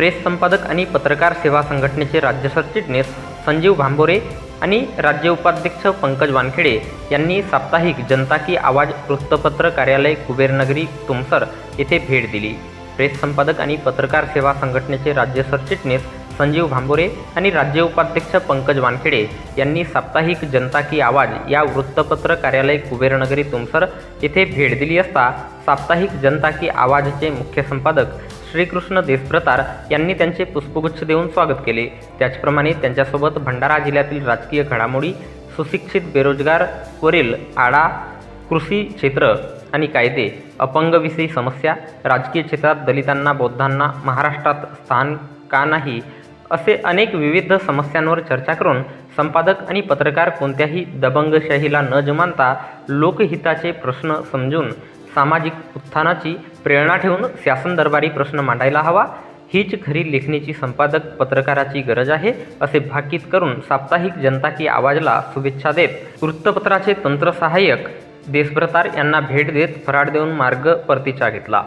Press संपादक आणि पत्रकार सेवा संघटनेचे राज्य सरचिटणीस संजीव भांबोरे आणि राज्य उपाध्यक्ष पंकज वानखेडे यांनी साप्ताहिक जनता की आवाज वृत्तपत्र कार्यालय कुबेरनगरी तुमसर येथे भेट दिली. प्रेस संपादक आणि पत्रकार सेवा संघटनेचे राज्य सरचिटणीस संजीव भांबोरे आणि राज्य उपाध्यक्ष पंकज वानखेडे यांनी साप्ताहिक जनता की आवाज या वृत्तपत्र कार्यालय कुबेरनगरी तुमसर येथे भेट दिली असता साप्ताहिक जनता की आवाजचे मुख्य संपादक श्रीकृष्ण देशप्रतार यांनी त्यांचे पुष्पगुच्छ देऊन स्वागत केले. त्याचप्रमाणे त्यांच्यासोबत भंडारा जिल्ह्यातील राजकीय घडामोडी सुशिक्षित बेरोजगार वरील आडा कृषी क्षेत्र आणि कायदे अपंगविषयी समस्या राजकीय क्षेत्रात दलितांना बौद्धांना महाराष्ट्रात स्थान का नाही असे अनेक विविध समस्यांवर चर्चा करून संपादक आणि पत्रकार कोणत्याही दबंगशाहीला न जमानता लोकहिताचे प्रश्न समजून सामाजिक उत्थानाची प्रेरणा ठेवून शासन दरबारी प्रश्न मांडायला हवा. हीच खरी लेखणीची संपादक पत्रकाराची गरज आहे असे भाकीत करून साप्ताहिक जनता की आवाजला शुभेच्छा देत वृत्तपत्राचे तंत्रसहाय्यक देशभ्रतार यांना भेट देत फराड देऊन मार्ग परतीचा घेतला.